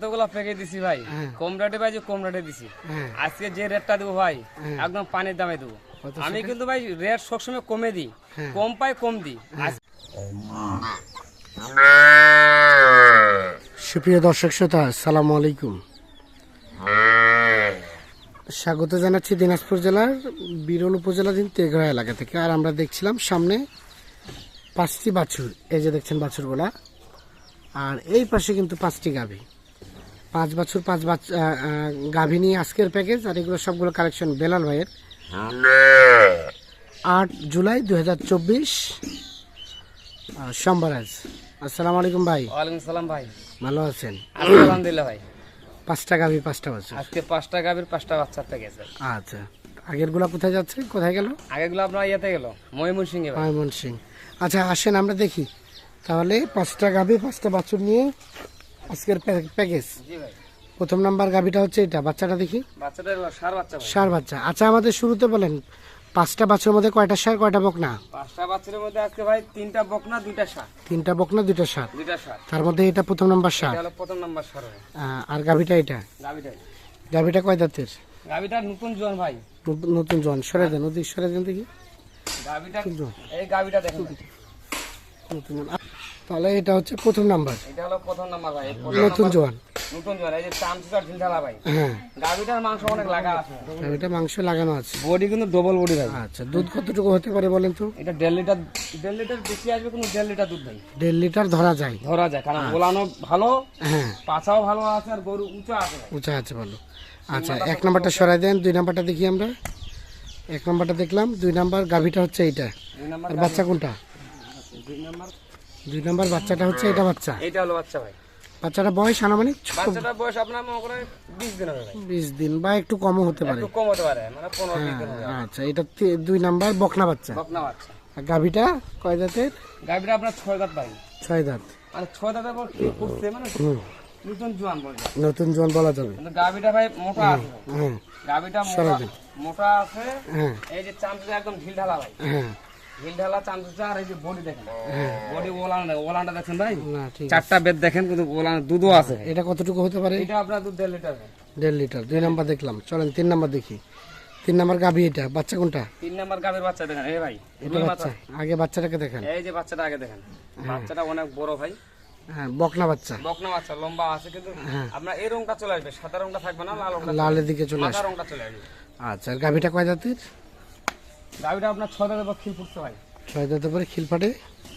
দিছি ভাই? হ্যাঁ। কম রেটে ভাই যে কম রেটে দিছি। হ্যাঁ। আজকে যে রেটটা দেবো ভাই হ্যাঁ। একদম পানির দামে দেবো। আমি কিন্তু ভাই রেট সবসময় কমে দিই। কম পাই কম দিই। সুপ্রিয় দর্শক শ্রোতা আসসালামু আলাইকুম। স্বাগত জানাচ্ছি দিনাজপুর জেলার বিরল উপজেলাধীন তেঘরা এলাকা থেকে। আর আমরা দেখছিলাম সামনে পাঁচটি বাছুর। এই যে দেখছেন বাছুরগুলা। আর এই পাশে কিন্তু পাঁচটি গাভী। পাঁচ বছর পাঁচ বাচ্চা গাভী নিয়ে আজকের প্যাকেজ আর এগুলো সবগুলো কালেকশন বেলাল ভাইয়ের। আট জুলাই দু হাজার চব্বিশ সোমবার আজ। আসসালামু আলাইকুম ভাই। ওয়ালাইকুম সালাম ভাই। ভালো আছেন? আলহামদুলিল্লাহ ভাই। পাঁচটা গাভী পাঁচটা বছর আজকে পাঁচটা গাভীর পাঁচটা বাচ্চা প্যাকেজ আচ্ছা আগেরগুলা কোথায় যাচ্ছে কোথায় গেল? আগেগুলো আপনার ইয়েতে গেল ময়মন ভাই। ময়মন সিং আচ্ছা আসেন আমরা দেখি। তাহলে পাঁচটা গাভী পাঁচটা বাছুর নিয়ে আজকের প্যাকেজ। প্রথম নাম্বার গাভীটা হচ্ছে এটা বাচ্চাটা দেখি। বাচ্চাটা সার বাচ্চা সার বাচ্চা। আচ্ছা আমাদের শুরুতে বলেন পাঁচটা বাছুর মধ্যে কয়টা সার কয়টা বকনা? পাঁচটা বাচ্চার মধ্যে আজকে ভাই তিনটা বকনা দুইটা সার। তিনটা বকনা দুইটা সার। দুইটা সার। তার মধ্যে এটা প্রথম নাম্বার সার। এটা হলো প্রথম নাম্বার সার আর গাভীটা এটা? গাভীটাই গাভীটা কয় দাঁতের গাভীটা নতুন জোয়ান ভাই। নতুন- জন সরে দেন ওদিক সরে দেন দেখি। গাভীটা এই গাভীটা দেখেন নতুন জন। তাহলে এটা হচ্ছে প্রথম নাম্বার। এটা হলো প্রথম নাম্বার ভাই নতুন জোয়ান। নতুন জোয়ান এই যে চামচুকার ঢিলঢালা ভাই। হ্যাঁ। গাভীটার মাংস অনেক লাগা আছে। মাংস লাগানো আছে। বডি কিন্তু ডবল বডি ভাই। আচ্ছা দুধ কতটুকু হতে পারে বলেন তো? এটা দেড় লিটার দেড় লিটার বেশি আসবে কিন্তু দেড় লিটার দুধ ভাই। দেড় লিটার ধরা যায়। ধরা যায় কারণ গোলানো ভালো হ্যাঁ। পাছাও ভালো আছে আর গরু উঁচা আছে উঁচা আছে ভালো। আচ্ছা এক নাম্বারটা সরাই দেন দুই নাম্বারটা দেখি আমরা। এক নাম্বারটা দেখলাম দুই নাম্বার গাভীটা হচ্ছে এইটা। আর বাচ্চা কোনটা? দুই নাম্বার দুই নাম্বার বাচ্চাটা হচ্ছে এটা বাচ্চা। এটা হলো বাচ্চা ভাই। বাচ্চাটা বয়স আনুমানিক বাচ্চাটার বয়স আপনার মনে করেন বিশ দিন হবে ভাই। বিশ দিন বা একটু কমও হতে পারে। একটু কম হতে পারে মানে পনেরো হবে। আচ্ছা এটা দুই নাম্বার বকনা বাচ্চা। বকনা বাচ্চা। আর গাভীটা কয় দাঁতের গাভীটা আপনার ছয় দাঁত ভাই। ছয় দাঁত আর ছয় দাঁতের পর কি করছে মানে নতুন জোয়ান বলে। নতুন জন বলা যাবে। গাভীটা ভাই মোটা আছে। হ্যাঁ গাভীটা মোটা মোটা আছে। হ্যাঁ। এই যে চামচুটা একদম ঢিল ঢালা ভাই। হ্যাঁ। ঢিল ঢালা আর এই যে বডি দেখেন। বডি ওলান ওলানটা দেখেন ভাই? না ঠিক আছে। চারটা বেদ দেখেন কিন্তু ওলান দুধও আছে। এটা কতটুকু হতে পারে? এটা আপনার দুধ দেড় লিটার। দেড় লিটার দুই নাম্বার দেখলাম। চলেন তিন নাম্বার দেখি। তিন নাম্বার গাভী এটা বাচ্চা কোনটা? তিন নাম্বার গাভীর বাচ্চা দেখেন এই ভাই এটা বাচ্চা আগে বাচ্চাটাকে দেখেন। এই যে বাচ্চাটা আগে দেখেন বাচ্চাটা অনেক বড় ভাই। হ্যাঁ বকনা বাচ্চা। বকনা বাচ্চা লম্বা আছে কিন্তু হ্যাঁ। আপনার এই রংটা চলে আসবে সাদা রংটা থাকবে না লাল রংটা লালের দিকে চলে আসে রংটা চলে আসবে। আচ্ছা গাভীটা কয় দাঁতের গাভীটা আপনার ছয় দাঁতের পর খিল ফুটছে ভাই। ছয় দাঁতের পরে খিলফাটে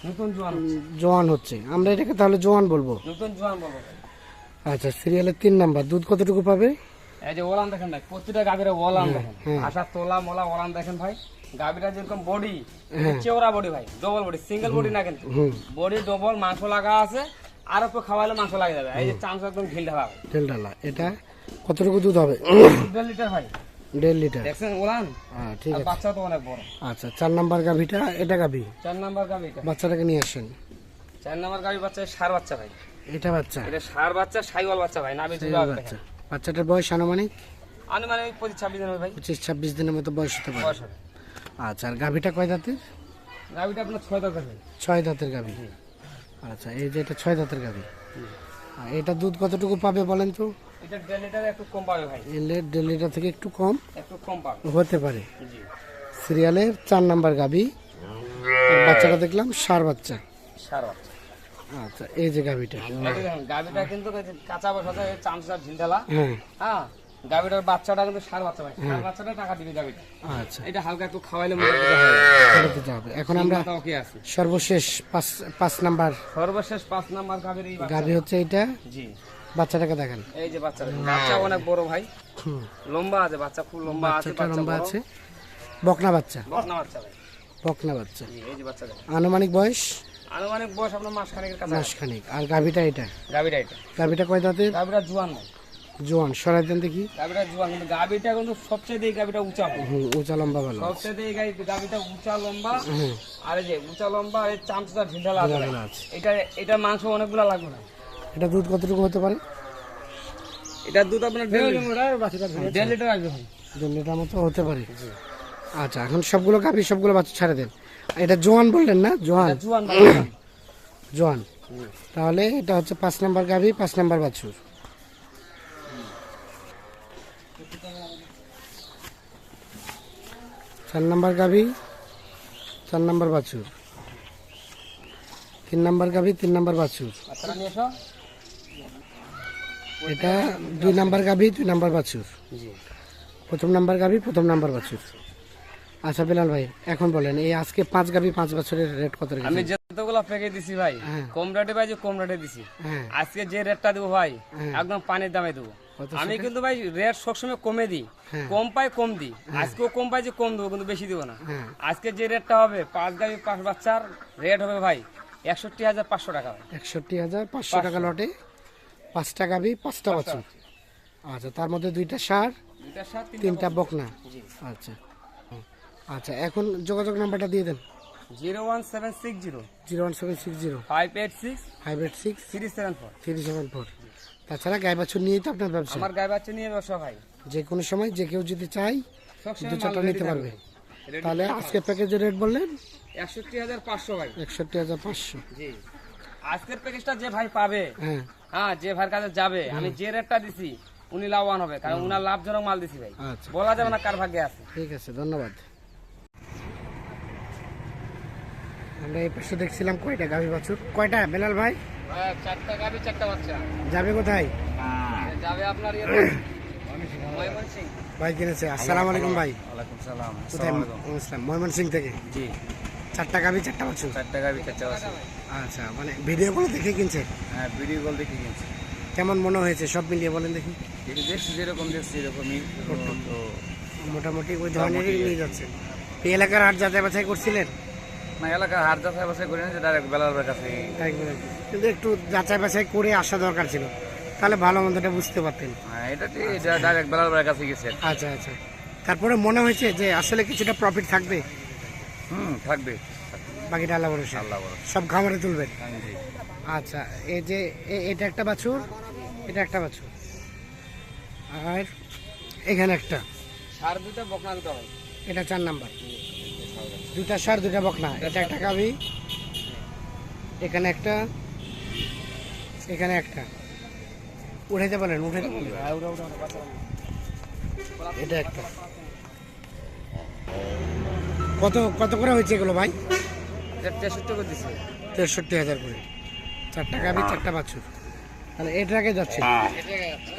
নতুন জোয়ান জোয়ান হচ্ছে। আমরা এটাকে তাহলে জোয়ান বলব। নতুন জোয়ান বলব। আচ্ছা সিরিয়ালের তিন নাম্বার। দুধ কতটুকু পাবে? এই যে ওলান দেখেন ভাই প্রতিটা গাভীরা ওলান দেখেন। আশা তোলা মোলা ওলান দেখেন ভাই। গাভীটা যেরকম বডি চেওড়া বডি ভাই ডবল বডি সিঙ্গেল বডি না কিন্তু। বডি ডবল মাংস লাগা আছে। আর একটু খাওয়ালে মাংস লাগে যাবে। এই যে চামচ একদম ঢিল ঢালা। তেল ডালা এটা কতটুকু দুধ হবে? দেড় লিটার ভাই। দেড় লিটার। দেখছেন ওলান? হ্যাঁ ঠিক আছে। বাচ্চা তো অনেক বড়। আচ্ছা চার নাম্বার গাভীটা এটা গাভী? চার নাম্বার গাভী বাচ্চাটাকে নিয়ে আসেন। চার নাম্বার গাভী বাচ্চা সার বাচ্চা ভাই। এটা বাচ্চা? এটা সার বাচ্চা সাইওয়াল বাচ্চা ভাই নাবি দুটো বাচ্চা। বাচ্চাটার বয়স আনুমানিক? আনুমানিক পঁচিশ ছাব্বিশ দিন হবে ভাই। পঁচিশ ছাব্বিশ দিনের মতো বয়স হতে পারে। আচ্ছা আর গাভীটা কয় দাঁতের? গাভীটা আপনার ছয় দাঁত আছে ছয় দাঁতের গাভী। আচ্ছা এই যে এটা ছয় দাঁতের গাভী। এটা দুধ কতটুকু পাবে বলেন তো? এটা দেড় লিটার একটু কম পাবে ভাই। এলে দেড় লিটার থেকে একটু কম? একটু কম পাবে। হতে পারে। সিরিয়ালের চার নাম্বার গাভী বাচ্চাটা দেখলাম সার বাচ্চা। সার বাচ্চা। আচ্ছা এই যে কিন্তু কাঁচা চামচা হ্যাঁ বাচ্চাটা কিন্তু সার বাচ্চা ভাই। সার বাচ্চাটা টাকা দিবে আচ্ছা। এটা হালকা একটু খাওয়াইলে মনে দিতে হবে। এখন আমরা ওকে আছে। সর্বশেষ পাঁচ পাঁচ নাম্বার। সর্বশেষ পাঁচ নাম্বার এই হচ্ছে এটা জি। বাচ্চাটাকে দেখেন। এই যে বাচ্চা বাচ্চা অনেক বড় ভাই। লম্বা আছে বাচ্চা খুব লম্বা আছে বাচ্চা লম্বা আছে। বকনা বাচ্চা। বকনা বাচ্চা ভাই। বকনা বাচ্চা। এই যে বাচ্চা। আনুমানিক বয়স? আনুমানিক বয়স আপনার মাস খানেকের কাছে মাসখানিক। আর গাভীটা এটা? গাভীটা এটা। গাভীটা কয় দাঁতের? গাভীটা জোয়ান নাই জোয়ান সরাই দেন দেখি। গাভীটা জোয়ান কিন্তু গাভীটা কিন্তু সবচেয়ে দিয়ে গাভীটা উঁচা হুম উঁচা লম্বা ভালো সবচেয়ে দিয়ে গাই- গাভীটা উঁচা লম্বা। আর এই যে উঁচা লম্বা আর চামচটা ঢিলঢালা আছে আছে। এটা এটা মাংস অনেকগুলো লাগবে না? এটা দুধ কতটুকু হতে পারে? এটা দুধ আপনার দেড় লিটার- দেড় লিটার। আসবে দেড় লিটার মতো হতে পারে। আচ্ছা এখন সবগুলো গাভী সবগুলো বাচ্চা ছাড়ে দেন। এটা জোয়ান বললেন না? জোয়ান। জোয়ান জোয়ান। তাহলে এটা হচ্ছে পাঁচ নাম্বার গাভী পাঁচ নাম্বার বাছুর। চার নাম্বার গাভি চার নাম্বার বাছুর। তিন নাম্বার গাভি তিন নাম্বার বাছুর। এটা দুই নাম্বার গাভি দুই নাম্বার বাছুর। প্রথম নাম্বার গাভি প্রথম নাম্বার বাছুর। আচ্ছা বিলাল ভাই এখন বলেন এই আজকে পাঁচ গাভী পাঁচ বছরের রেট কত আমি যতগুলো প্যাকে দিছি ভাই হ্যাঁ। কম রেটে ভাই যে কম রেটে দিছি। হ্যাঁ। আজকে যে রেটটা দেবো ভাই হ্যাঁ। একদম পানির দামে দেবো। আমি কিন্তু ভাই রেট সবসময় কমে দিই। হ্যাঁ। কম পাই কম দিই। আজকেও কম পাই যে কম দেবো কিন্তু বেশি দেবো না। হ্যাঁ। আজকে যে রেটটা হবে পাঁচ গাড়ি পাঁচ বাচ্চার রেট হবে ভাই একষট্টি হাজার পাঁচশো টাকা একষট্টি হাজার পাঁচশো টাকা লটে পাঁচটা গাভি পাঁচটা বাছুর। আচ্ছা তার মধ্যে দুইটা সার তিনটা বকনা। আচ্ছা। আচ্ছা এখন যোগাযোগ নাম্বারটা দিয়ে দেন। Zero one seven six zero. Zero one seven six zero. Five eight six five eight six three seven four. Three seven four. তাছাড়া গায়ে বাছুর নিয়েই তো আপনার ব্যবসা। আমার গায়ে বাচ্চা নিয়ে ব্যবসা ভাই। যে কোনো সময় যে কেউ যদি চাই সবসময় দু চারটা মাল নিতে ready পারবে। Ready তাহলে আজকে প্যাকেজের রেট বললেন? একষট্টি হাজার পাঁচশো ভাই। একষট্টি হাজার পাঁচশো। জি। আজকের প্যাকেজটা যে ভাই পাবে হ্যাঁ। হ্যাঁ যে ভাইয়ের কাছে যাবে আমি যে রেটটা দিছি উনি লাভবান হবে কারণ উনার লাভজনক মাল দিছি ভাই। আচ্ছা। বলা যাবে না কার ভাগ্যে আছে। ঠিক আছে ধন্যবাদ। আমরা এই পাশে দেখছিলাম কয়টা গাভী বাছুর। কয়টা বেলাল ভাই? চারটা গাবি চারটা বাচ্চা। যাবে কোথায়? যাবে আপনার ইয়ে ভাই কিনেছে। আসসালামু আলাইকুম ভাই। ওয়ালাইকুম সালাম। কোথায় ইসলাম ময়মনসিং থেকে? জি। চারটা গাভী চারটা বাছুর চারটা গাবি চারটা বাচ্চা। আচ্ছা মানে ভিডিও গুলো দেখে কিনছে? হ্যাঁ ভিডিও কল দেখে কিনছি। কেমন মনে হয়েছে? সব মিলিয়ে বলেন দেখি। দেখি দেখছি যেরকম দেখছি এরকমই তো মোটামুটি ওই ধরনেরই নিয়ে যাচ্ছে। এই এলাকার হাট যাচাই বাছাই করছিলেন? না এলাকার হাট যাচাই বাছাই করি না যে ডাইরেক্ট বেলার কাছে। কিন্তু একটু যাচাই বাছাই করে আসা দরকার ছিল। তাহলে ভালো মন্দটা বুঝতে পারতেন। হ্যাঁ এটা ঠিক এটা ডাইরেক্ট বেলার কাছে গেছে। আচ্ছা আচ্ছা। তারপরে মনে হয়েছে যে আসলে কিছুটা প্রফিট থাকবে? হুম থাকবে। বাকিটা আল্লাহ ভরসা। আল্লাহ সব খামারে তুলবেন? আচ্ছা এই যে এটা একটা বাছুর? এটা একটা বাছুর। আর এখানে একটা। সার দুটো বকনা দুটো এটা চার নাম্বার। দুটা সার দুটা বকনা। এটা একটা গাভি এখানে একটা এখানে একটা। উঠাইতে পারেন উঠাইতে পারেন। এটা একটা। কত কত করে হয়েছে এগুলো ভাই? তেষট্টি করে দিচ্ছে তেষট্টি হাজার করে। চারটা গাভি চারটা বাছুর। তাহলে এই ট্রাকে যাচ্ছে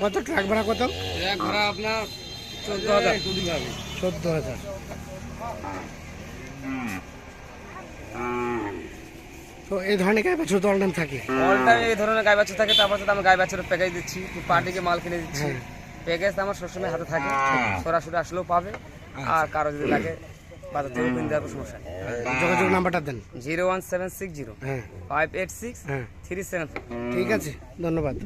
কত ট্রাক ভাড়া কত? ঘোড়া আপনার চোদ্দ হাজার। চোদ্দ হাজার। তো এই ধরনের গায়ে বাছুর তো অনলাইন থাকে। অল টাইম এই ধরনের গাই বাচ্চা থাকে তারপর সাথে আমি গাই বাচ্চার প্যাকেজ দিচ্ছি পার্টিকে মাল কিনে দিচ্ছি। হ্যাঁ। প্যাকেজ আমার সবসময় হাতে থাকে সরাসরি আসলেও পাবে আর কারও যদি লাগে বাজার থেকে কিনতে হবে সমস্যা যোগাযোগ নাম্বারটা দেন। Zero one seven six zero হ্যাঁ। ফাইভ এইট সিক্স হ্যাঁ। থ্রি সেভেন ঠিক আছে ধন্যবাদ।